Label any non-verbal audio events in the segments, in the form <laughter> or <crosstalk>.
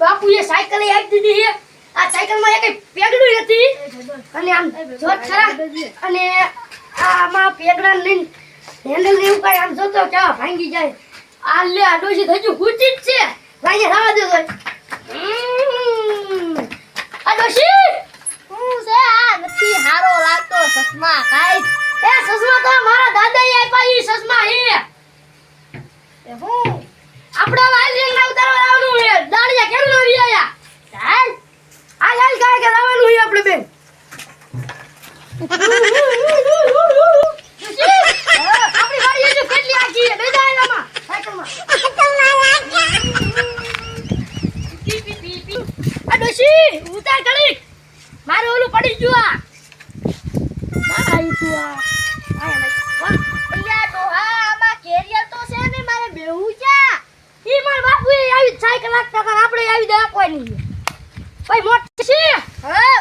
બાપુએ સાયકલ એ આપી દીધી છે. આ સાયકલમાં એક પેગડી હતી. અને આમ જોત ખરા અને આમાં પેગડા લઈને હેન્ડલ ને એવું કાંઈ આમ જોતો કે ભાંગી જાય. આ લે આ તો હજુ ખૂટી જ છે. ભાઈ થવા દે આ ડોશી! હું છે આ નથી હારો લાગતો સસમા કાઈ. એ સસમા તો મારા દાદા આપ્યા ઈ સસમા હે. હું? આપડા વાલી ના ઉતારવા આવવાનું હે દાડિયા કેમ ન રિયા ચાલ. આ લાલ કાય કે લાવવાનું હે આપણે બેન. આપણી વાડી હજુ કેટલી આખી છે બેજા મારે ઓલું પડી ગયું આ. આ આયા નહીં. વાહ અલ્યા ડોહા આમાં કેરિયર તો છે ને મારે બેહું છે ઈ માર આવી સાયકલ લાગતા કર આપણે આવી દે કોઈ નહીં ભાઈ મોટી છે? હા?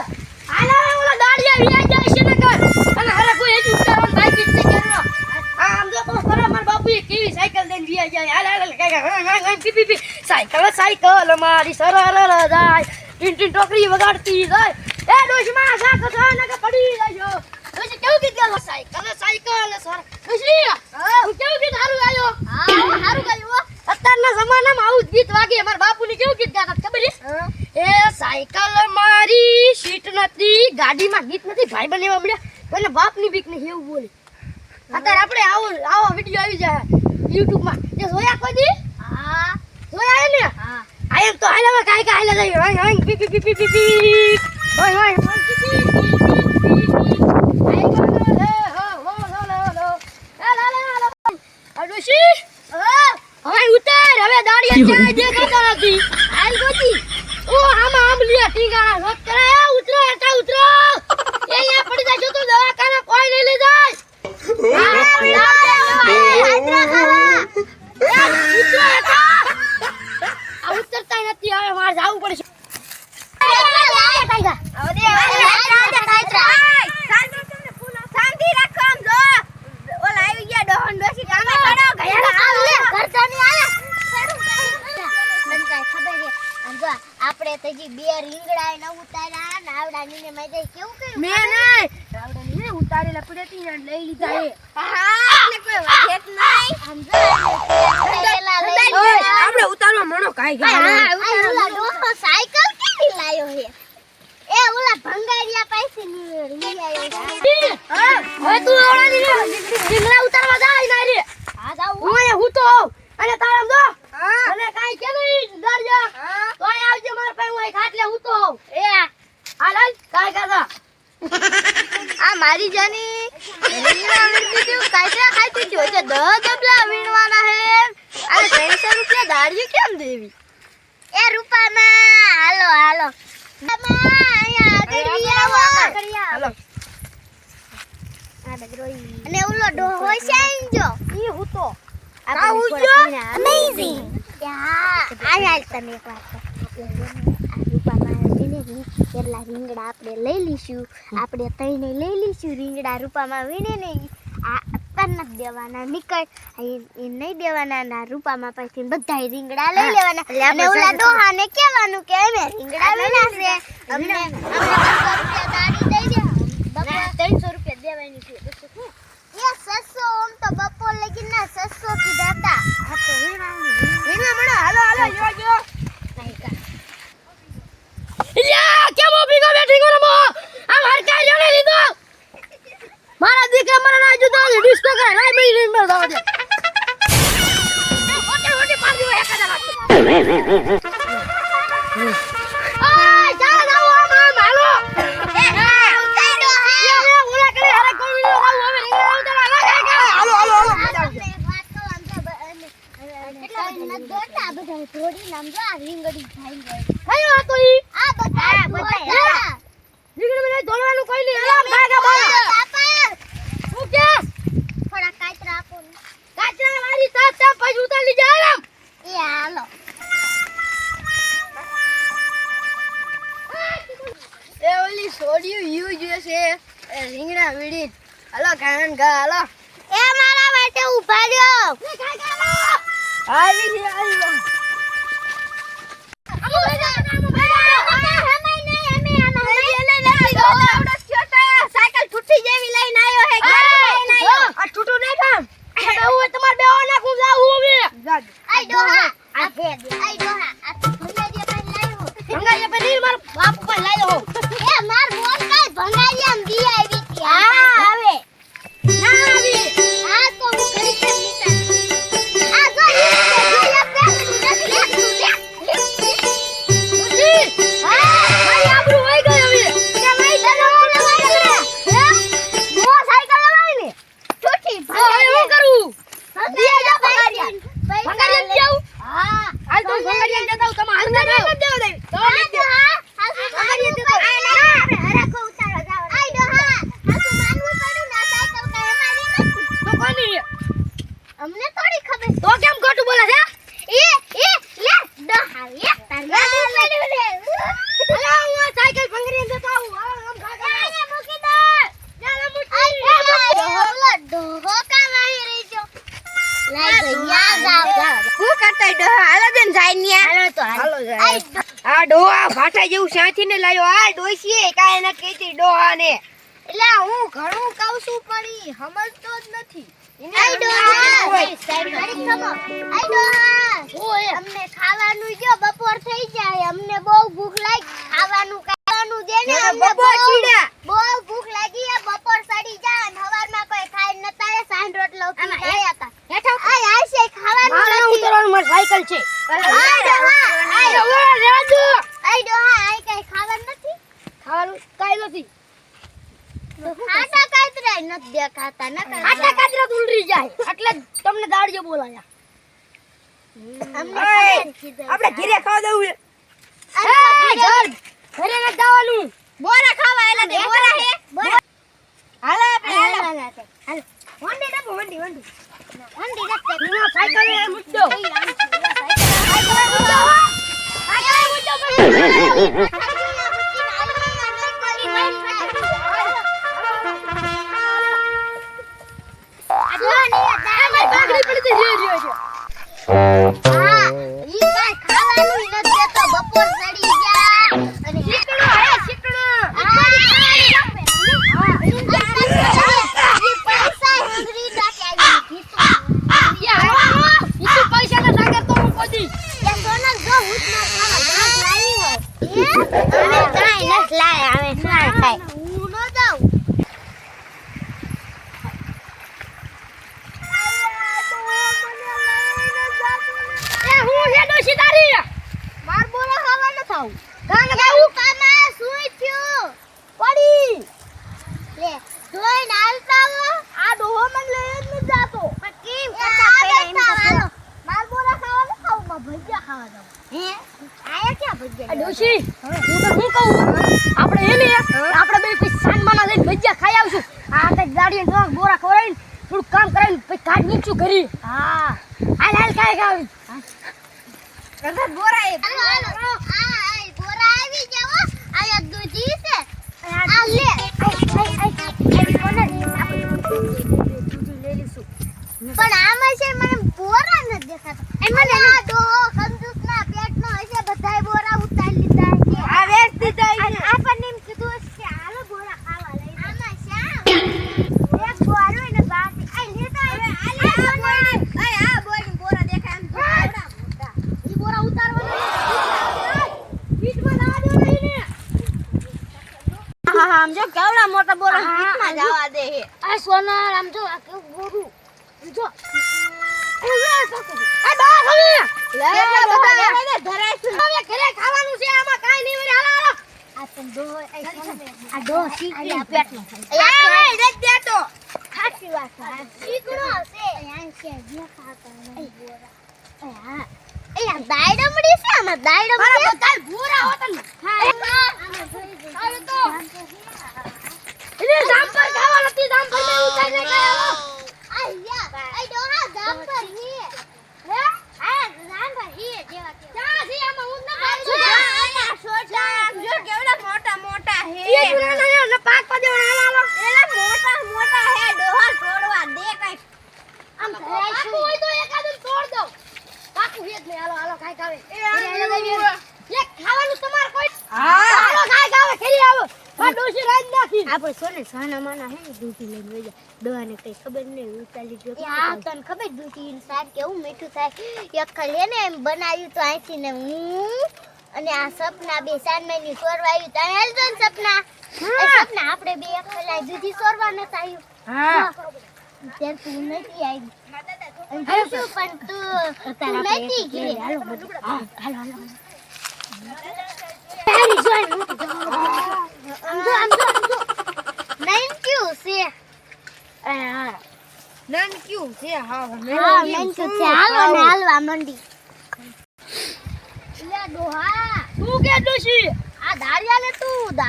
આના ઓલા દાડિયા વ્યા જાય છે ને કર અને હરે કોઈ હજી ઉતારવાનું બાકી જ ઘરનો આ આમ જો તો ખરા માર બાપુ એ કેવી સાયકલ લઈને વ્યા જાય. હાલ હાલ કાઈ કાઈ પી પી પી. સાયકલ સાયકલ મારી સરળ જાય. ટીન ટીન ટોકરી વગાડતી જાય. એ ડોશમાં સાક સા કે પડી જાય. ડોશી કેવું ગીત ગાલો સાયકલ સાયકલ સર ડોશી હું? કેવું ગીત હારું ગાયો? હા હારું ગાયું હો. અત્યારના જમાનામાં આવું જ ગીત વાગે અમારા બાપુની કેવું ગીત ગાતા ખબર છે? એ સાયકલ મારી સીટ નથી ગાડીમાં ગીત નથી ભાઈ બને એવા મળ્યા. કોઈને બાપની બીક નહીં એવું બોલે. અત્યારે આપણે આવો આવો વીડિયો આવી જાય યુટ્યુબમાં. એ જોયા કોઈ દી? હા. જોયા ને હા. આ એમ તો હાલે કાઈ કાંઈ હાલે જાય. હોય હોય પી પી પી પી પી હોય હોય હોય પી પી પી પી પી આઈ ગયો લે હો હો હો લો લો એ લા લા લા આ ડોશી હવે ઉતાર હવે દાડિયા ક્યાંય દેખાતા નથી હાલ ગોતી ઓ આમાં આમ લે ટીંગાણા લોક કરે એ ઉતરો એટા ઉતરો એ અહીંયા પડી જાય જો તો દવાખાને કોઈ નહીં લઈ જાય આ, આ, આ, ઉતરો એટા આ ઉતરતા નથી હવે મારે જાવું પડશે શાંતિ રાખો આમ જો ઓલા આવી ગયા ડોહન ડોશી કામે પડો આપણે તો હજી બે રીંગણા ન ને મેં કેવું કર્યું? મેં નહીં. રાવડા ને ઉતારેલા પડેતી ને લઈ લીધા એ. હા ને કોઈ વાગે નહીં. આમ જો ઉતારેલા લઈ ઓય, આપણે ઉતારવા મણો કાઈ હા, ગાય આ સાયકલ ક્યાંથી લાયો હે? એ ઓલા ભંગારિયા પાસે ની લઈ. હવે તું રીંગણા ઉતારવા જાય ના રે હા જાવ હું અહીંયા હું તો હોઉં. અને તારામ જો અને કાઈ કે નહીં દાડિયા તો અહીં આવજે મારા પાસે હું અહીં ખાટલે હું તો હોઉં. એ હાલ હાલ કાઈ કાકા આ મારી જાની રીંગણા વીણતી તું કાચરા ખાતી જો તે દહ ડબલા વીણવાના હે અને ત્રણસો રૂપિયા દાળિયું કેમ દેવી? એ રૂપામાં. હાલો હાલો. હાલો. અને ઓલો ડોહો છે જો. ઈ હું તો. આ ઉજો અમેઝિંગ યા આ યાર તને એક વાત. આ રૂપામાં કેટલા રીંગણા આપણે લઈ લઈશું? આપણે તઈને લઈ લઈશું. રીંગણા રૂપામાં વીણે નહીં. આ અત્યાર નથી દેવાના. નીકળ. એ નહીં દેવાના. ના રૂપામાં પછી બધા રીંગણા લઈ લેવાના. અને ઓલા ડોહાને કહેવાનું કે અમે રીંગણા વીણા છે. અમને અમને ત્રણસો રૂપિયા દેવાની છે. ઓમ તો બપોર લગી ના સસો કીધા હતા. હાલો હાલો જો જો યા કેમ ઊભી ગયો બેઠી ગયો રમો આ માર કાઈ જણે લીધો મારા દીકરા મને ના જુદો ડિસ્કો કરે લાઈ બઈ what do you રીંગણા વીડી હાલો ખાણ ખા હાલો એ મારા માટે ઊભા રહ્યો આવી છે આવી અમુ ભાઈ અમુ ભાઈ હું કરતા ડોહા હાલો દે ને જાય ન્યા હાલો તો હાલો જાય આ ડોહા ભાઠા જેવું સાથી ને લાયો આ ડોશીએ કાંઈ ન કહેતી ડોહા ને એટલે હું ઘણું કહું છું ઈ સમજતો જ નથી આઈ ડોહા હોય. ઘડી ખમો આઈ ડોહા અમને ખાવાનું જો બપોર થઈ જાય અમને બહુ ભૂખ લાગી ખાવાનું ખાવાનું દે ને અમને બપોર બહુ- ચીડ્યા. બહુ ભૂખ લાગી આ બપોર સડી જાય અને હવારમાં કોઈ ખાઈ નતા એ સાંજ રોટલો આમાં ખાયા હતા હેઠો. આય આય ખાવાનું મારે નથી ઉતરવાનું મારી સાયકલ છે આય ડોહા આય હવે રહેજો. આય ડોહા આય કઈ ખાવાનું નથી ખાવાનું કાંઈ નથી ખાટા કાતરા નથી દેખાતા નકર આટલા કાચરા તો ઉલરી જાય એટલે તમને દાડિયો બોલાયા. આપણે ઘીરે ખાવા દઉં છે ઘર. ઘરે નથી જવાનું બોરા ખાવા એલા તે બોરા હે બોરા. હાલો આપણે હાલો. વંડી ડબો વંડી વંડી વંડી નથી. એમાં સાયકલ એ મુદ્દો સાયકલ પાઘડી <laughs> તે થોડાક બોરા ખવડાવીને થોડું કામ કરાવી પછી કાઢ નીચું કરી. હા. હાલ હાલ કાય ગાવી કદાચ બોરા એ. હાલો હાલો. આ આવી જાવ છે. આ લે. પણ આમાં છે મને બોરા નથી દેખાતા. એ મને આ ડોહો કંજૂસના પેટનો હશે બધાય બોરા ઉતારી લીધા છે આ વેચ દીધા ઈ. આપણને એમ કીધું હશે કે હાલો બોરા ખાવા લઈ આમાં શ્યામ એક બોરો એને બાકી આઈ લેતા હવે આ બોરા અય આ બોરી બોરા દેખાય આમ તો કેવડા મોટા. ઈ બોરા ઉતારવાના પીઠમાં ના દો નહીં ને હા હા આમ જો કેવડા મોટા બોરા પીઠમાં જવા દે. હે આ સોના આમ જો આ કેવું બોરું જો. દાયડમડી છે આમાં દાયડમડી મારા ભૂરા હોતન તો એટલે જામફળ ખાવા નથી જામફળ ને ઉતારીને ખાયો આયા આ ડોહા જામફર હી હે? આ જામફર હી જેવા કે ચા છે આમાં હું ના આ છું. આ છોટા જો કેવડા મોટા મોટા હે. એ ના ને પાક પા દેવાના હાલો એલા મોટા મોટા હે ડોહા તોડવા દે કઈ. આમ પાકું હોય તો એકાદું તોડ દઉં. પાકું છે જ નહીં હાલો હાલો ખાઈ ખાવે. એ ખાવાનું તમારે કોઈ હા. હાલો ખાઈ ખાવે ખેલી આવો. આ ડોશી રાજ નાખી. આપણે સોને સાના માના હે ને દૂધી લઈને વઈ જાય. કઈ ખબર નહીં ઉતારી જો આ તને ખબર દૂધી શાક કેવું મીઠું થાય? એક લે ને એમ બનાવ્યું તો અહીંથી ને હું અને આ સપના બે સાનમાની સોરવા આવ્યું હેલ તો સપના. સપના આપણે બે એક પેલા દૂધી સોરવા નતા આવ્યું હા. ત્યારે તું નથી આવી. પણ તું તું નથી ગઈ. હાલો હાલો હાલો. તારી જોઈ હું આમ જો આમ જો આમ જો નૈન ક્યું છે નન ક્યું છે હા હા નૈન ક્યું ને હાલવા મંડી લે ડોહા. તું કે ડોશી આ દાળિયા ને તું?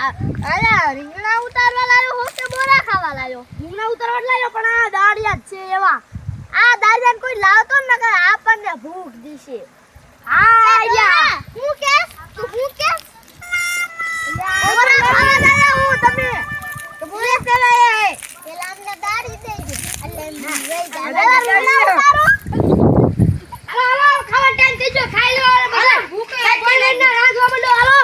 અરે રીંગણા ઉતારવા લાયો હો કે બોરા ખાવા લાયો? રીંગણા ઉતારવા જ પણ આ દાડિયા જ છે એવા. આ દાળિયા કોઈ લાવતો જ નકર આપણને ભૂખ દીશે. હા યા તું ખાવા હું તમે? તો બોલે પેલા એ પેલા અમને દાળી દઈ દે એટલે એમ લઈ જા પેલા રીંગણા ઉતારો હાલો હાલો ખાવા ટાઈમ થઈ ગયો ખાઈ લો. હાલો બધા ભૂખ લાગી લઈને રાંધવા માંડો હાલો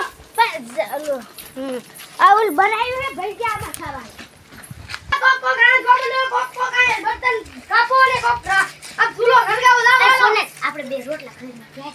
આ ઓલ બનાવ્યું હે ભાઈ કે આમાં ખાવાનું કોક કોક રાંધવા માંડો કોક કોક આ બર્તન કાપો અને કોક આ ચૂલો ખળગાવો લાવો. એ હાલો સોને આપણે બે રોટલા ખાઈ નાખીએ.